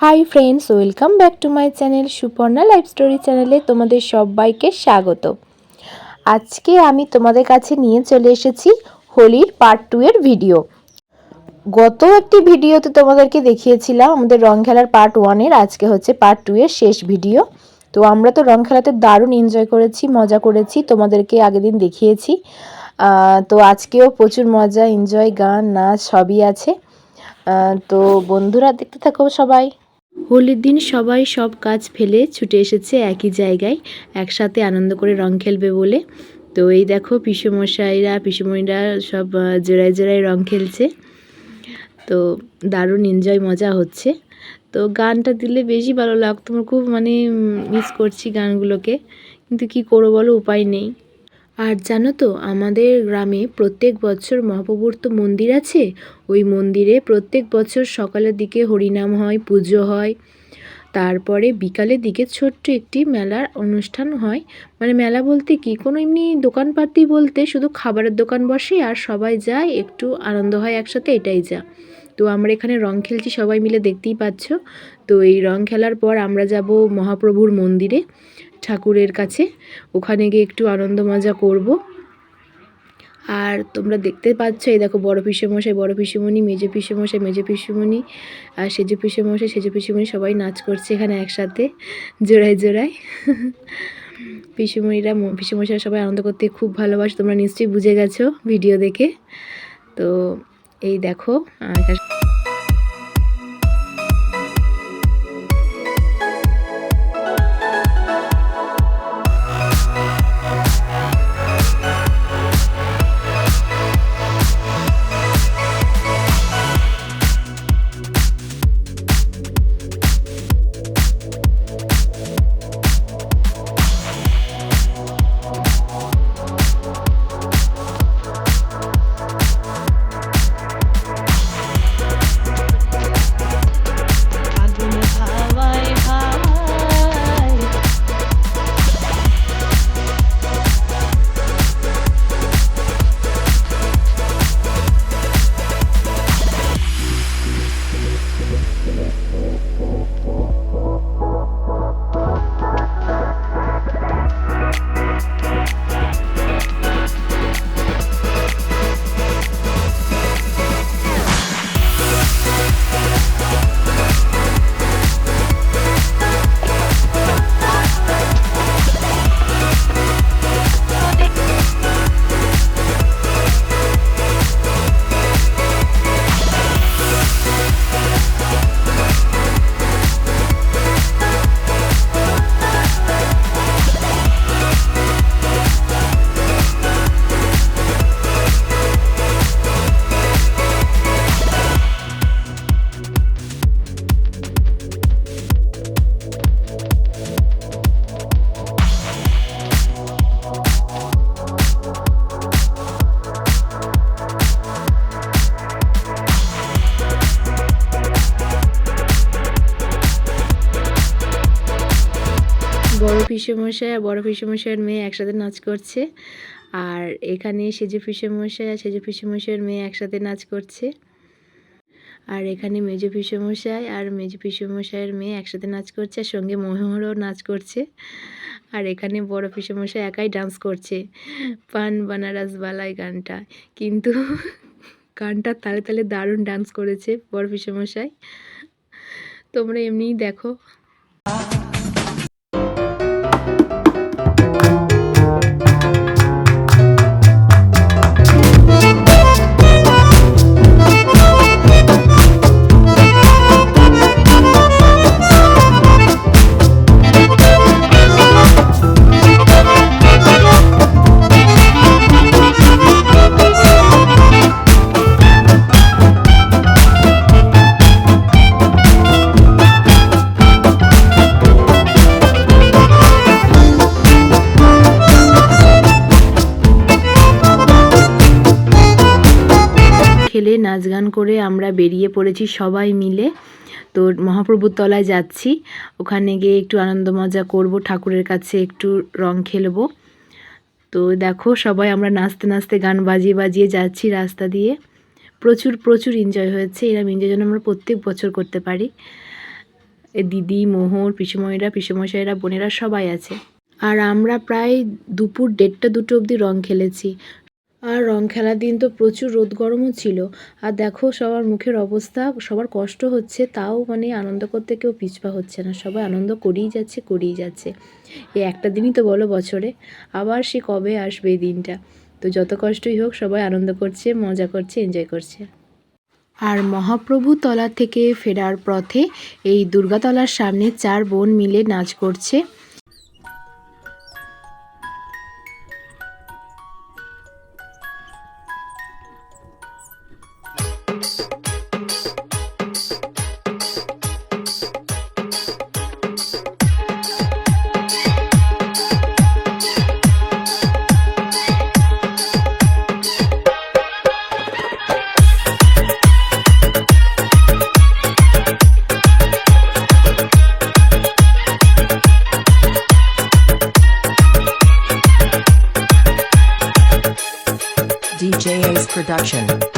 Hi friends welcome back to my channel Suparna life story চ্যানেলে তোমাদের সবাইকে স্বাগত। আজকে আমি তোমাদের কাছে নিয়ে চলে এসেছি হোলির পার্ট টু এর ভিডিও গত একটি ভিডিওতে তোমাদেরকে দেখিয়েছিলাম আমাদের রং খেলার পার্ট ওয়ানের আজকে হচ্ছে পার্ট টু এর শেষ ভিডিও তো আমরা তো রং খেলাতে দারুণ এনজয় করেছি, মজা করেছি, তোমাদেরকে আগের দিন দেখিয়েছি। তো আজকেও প্রচুর মজা এনজয় গান, নাচ সবই আছে। তো বন্ধুরা দেখতে থাকো সবাই। হোলির দিন সবাই সব কাজ ফেলে ছুটে এসেছে একই জায়গায়, একসাথে আনন্দ করে রং খেলবে বলে। তো এই দেখো পিসুমশাইরা, পিসুমণিরা সব জোড়ায় জোড়ায় রং খেলছে। তো দারুণ এনজয় মজা হচ্ছে। তো গানটা দিলে বেশি ভালো লাগতো। আমার খুব মানে মিস করছি গানগুলোকে। কিন্তু কি করব বলো, উপায় নেই। আর জানো তো, আমাদের গ্রামে প্রত্যেক বছর মহাপ্রভুর তো মন্দির আছে। ওই মন্দিরে প্রত্যেক বছর সকালের দিকে হরিনাম হয়, পুজো হয়। তারপরে বিকালের দিকে ছোট্ট একটি মেলার অনুষ্ঠান হয়। মানে মেলা বলতে কি? কোনো এমনি দোকানপাতি বলতে শুধু খাবারের দোকান বসে আর সবাই যায়, একটু আনন্দ হয় একসাথে, এটাই যা। তো আমরা এখানে রং খেলছি, সবাই মিলে দেখতেই পাচ্ছ। তো এই রং খেলার পর আমরা যাব মহাপ্রভুর মন্দিরে, ঠাকুরের কাছে। ওখানে গিয়ে একটু আনন্দ মজা করব। আর তোমরা দেখতে পাচ্ছ, এই দেখো বড় পিসেমশাই, বড় পিসেমণি, মেজো পিসেমশাই, মেজো পিসেমণি, আর সেজো পিসেমশাই, সেজো পিসেমণি সবাই নাচ করছে এখানে একসাথে, জোড়ায় জোড়ায়। পিসেমণিরা পিসেমশাই সবাই আনন্দ করতে খুব ভালোবাসে, তোমরা নিশ্চয়ই বুঝে গেছো ভিডিও দেখে। তো এই দেখো আহ, পিসেমশাই আর বড় পিসেমশাইয়ের মেয়ে একসাথে নাচ করছে। আর এখানে সেজে পিসেমশাই আর সেজে পিসেমশাইয়ের মেয়ে একসাথে নাচ করছে। আর এখানে মেজো পিসেমশাই আর মেজো পিসেমশাইয়ের মেয়ে একসাথে নাচ করছে আর সঙ্গে মহিমরও নাচ করছে। আর এখানে বড় পিসেমশাই একাই ডান্স করছে। পান বানারস বালাই গানটা। কিন্তু গানটা তালে তালে দারুণ ডান্স করেছে বড় পিসেমশাই। তোমরা এমনিই দেখো। বেরিয়ে পড়েছি সবাই মিলে। তো মহাপ্রভুর তলায় যাচ্ছি। ওখানে গিয়ে একটু আনন্দ মজা করব, ঠাকুরের কাছে একটু রং খেলব। তো দেখো, সবাই আমরা নাচতে নাচতে গান বাজিয়ে বাজিয়ে যাচ্ছি রাস্তা দিয়ে। প্রচুর প্রচুর এনজয় হয়েছে। এরকম এনজয় যেন আমরা প্রত্যেক বছর করতে পারি। দিদি মোহর পিসুময়রা, পিসুমশাইরা, বোনেরা সবাই আছে। আর আমরা প্রায় দুপুর দেড়টা দুটো অবধি রং খেলেছি। আর রং খেলার দিন তো প্রচুর রোদ গরমও ছিল। আর দেখো সবার মুখের অবস্থা, সবার কষ্ট হচ্ছে, তাও মানে আনন্দ করতে কেউ পিছপা হচ্ছে না। সবাই আনন্দ করেই যাচ্ছে করেই যাচ্ছে। এই একটা দিনই তো বলো বছরে, আবার সে কবে আসবে এই দিনটা? তো যত কষ্টই হোক, সবাই আনন্দ করছে, মজা করছে এনজয় করছে। আর মহাপ্রভু তলা থেকে ফেরার পথে এই দুর্গাতলার সামনে চার বোন মিলে নাচ করছে। Production.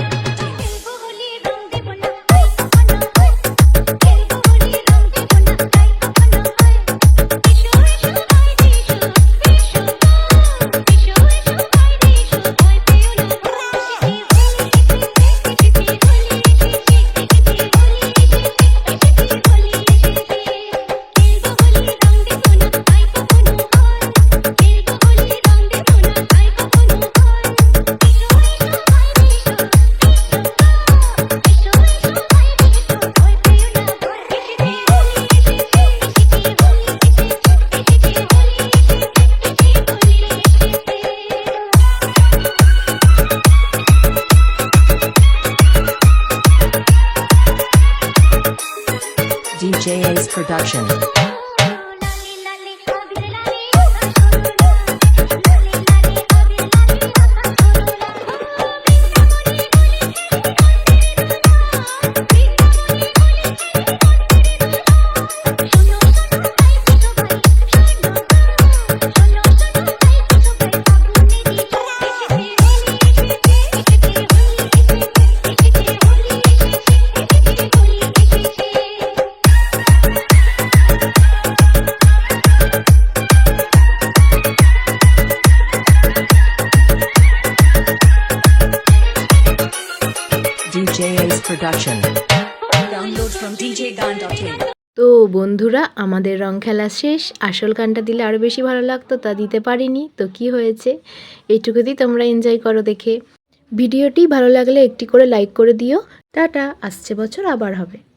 JA's production. তো বন্ধুরা, আমাদের রং খেলা শেষ। আসল গানটা দিলে আরও বেশি ভালো লাগতো, তা দিতে পারিনি। তো কি হয়েছে? এইটুকুতেই তোমরা এনজয় করো দেখে। ভিডিওটি ভালো লাগলে একটি করে লাইক করে দিও। টাটা, আসছে বছর আবার হবে।